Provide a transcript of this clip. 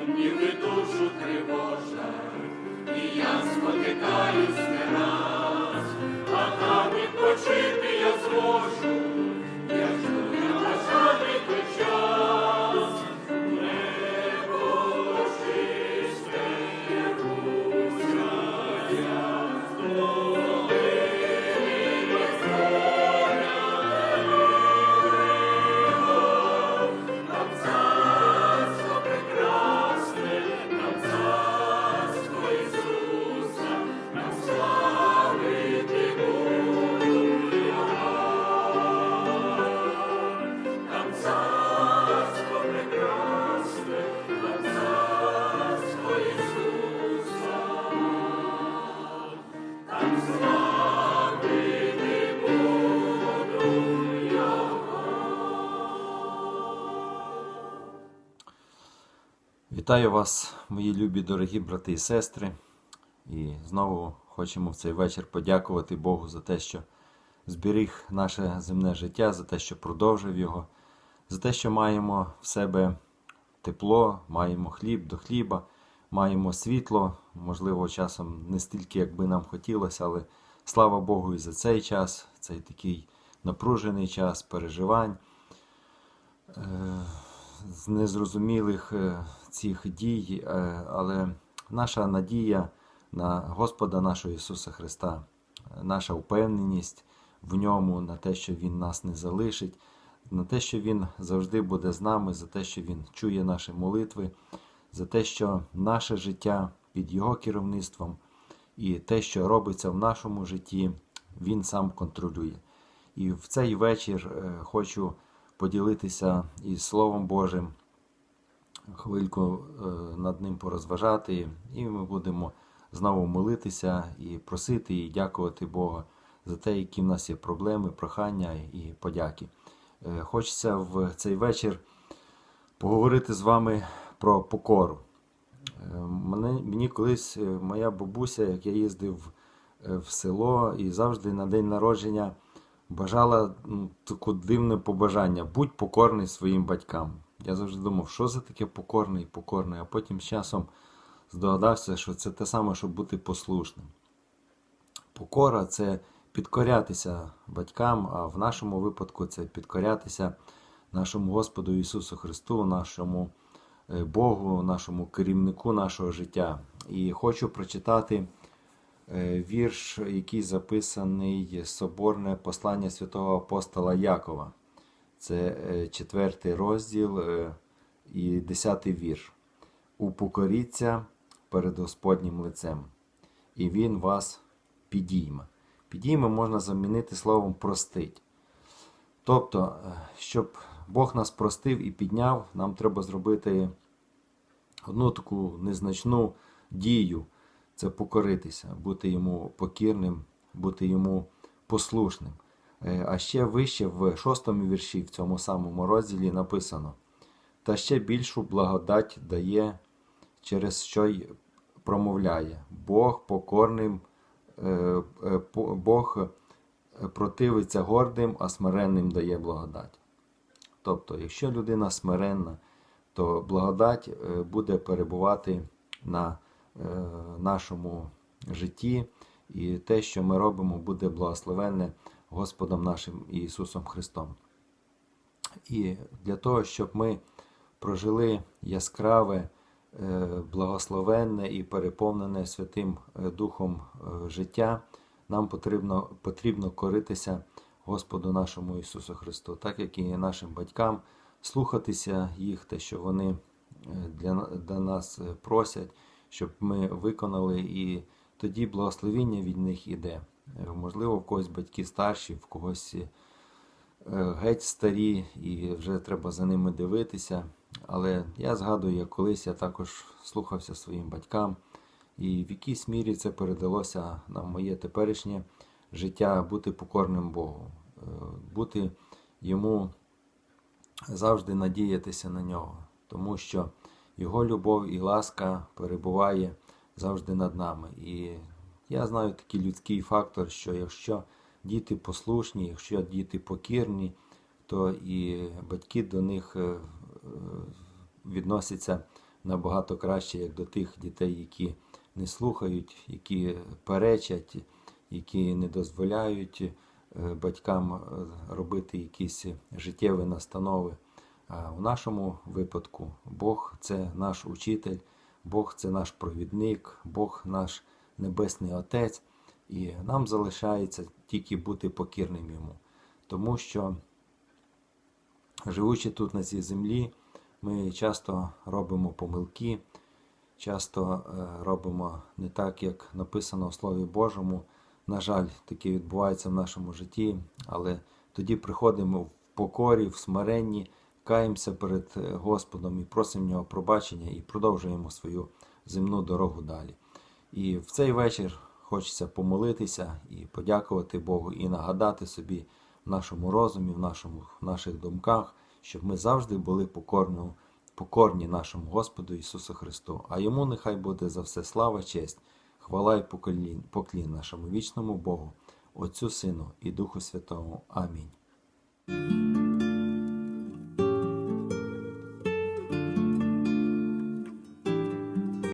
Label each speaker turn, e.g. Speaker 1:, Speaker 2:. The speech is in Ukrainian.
Speaker 1: сумніви душу тривожа, і я спотикаюсь
Speaker 2: Вітаю вас, мої любі дорогі брати і сестри. І знову хочемо в цей вечір подякувати Богу за те, що зберіг наше земне життя, за те, що продовжив його, за те, що маємо в себе тепло, маємо хліб до хліба, маємо світло, можливо, часом не стільки, як би нам хотілося, але слава Богу і за цей час, цей такий напружений час переживань з незрозумілих е, цих дій, е, але наша надія на Господа нашого Ісуса Христа, наша впевненість в ньому, на те, що Він нас не залишить, на те, що Він завжди буде з нами, за те, що Він чує наші молитви, за те, що наше життя під Його керівництвом і те, що робиться в нашому житті, Він сам контролює. І в цей вечір е, хочу поділитися із Словом Божим, хвильку е, над ним порозважати, і ми будемо знову молитися і просити і дякувати Бога за те, які в нас є проблеми, прохання і подяки. Е, Хочеться в цей вечір поговорити з вами про покору. Е, мені колись моя бабуся, як я їздив в село і завжди на день народження бажала ну, таке дивне побажання будь покорний своїм батькам. Я завжди думав, що за таке покорний, покорний, а потім з часом здогадався, що це те саме, щоб бути послушним. Покора це підкорятися батькам, а в нашому випадку це підкорятися нашому Господу Ісусу Христу, нашому е, Богу, нашому керівнику нашого життя. І хочу прочитати вірш, який записаний соборне послання святого апостола Якова. Це е, четвертий розділ е, і десятий вірш. Упокоріться перед Господнім лицем, і Він вас підійме. Підійме можна замінити словом простить. Тобто, е, щоб Бог нас простив і підняв, нам треба зробити одну таку незначну дію це покоритися, бути йому покірним, бути йому послушним. Е, А ще вище в шостому вірші в цьому самому розділі написано: та ще більшу благодать дає, через що й промовляє. Бог покорним, е, е, Бог противиться гордим, а смиренним дає благодать. Тобто, якщо людина смиренна, то благодать буде перебувати на нашому житті, і те, що ми робимо, буде благословенне Господом нашим Ісусом Христом. І для того, щоб ми прожили яскраве, е, благословенне і переповнене Святим е, Духом е, життя, нам потрібно, потрібно коритися Господу нашому Ісусу Христу, так як і нашим батькам, слухатися їх, те, що вони е, для, для нас е, просять, щоб ми виконали, і тоді благословіння від них іде. Можливо, в когось батьки старші, в когось е, геть старі, і вже треба за ними дивитися. Але я згадую, як колись я також слухався своїм батькам, і в якійсь мірі це передалося на моє теперішнє життя бути покорним Богу, е, бути йому завжди надіятися на нього, тому що Його любов і ласка перебуває завжди над нами. І я знаю такий людський фактор, що якщо діти послушні, якщо діти покірні, то і батьки до них е, е, відносяться набагато краще, як до тих дітей, які не слухають, які перечать, які не дозволяють е, батькам робити якісь життєві настанови. В нашому випадку Бог це наш учитель, Бог це наш провідник, Бог наш Небесний Отець, і нам залишається тільки бути покірним йому. Тому що, живучи тут на цій землі, ми часто робимо помилки, часто е, робимо не так, як написано в Слові Божому. На жаль, таке відбувається в нашому житті, але тоді приходимо в покорі, в смиренні, каємося перед е, Господом і просимо нього пробачення і продовжуємо свою земну дорогу далі. І в цей вечір хочеться помолитися і подякувати Богу, і нагадати собі в нашому розумі, в, нашому, в наших думках, щоб ми завжди були покорно, покорні нашому Господу Ісусу Христу. А йому нехай буде за все слава, честь, хвала і поклін, поклін нашому вічному Богу, Отцю Сину і Духу Святому. Амінь.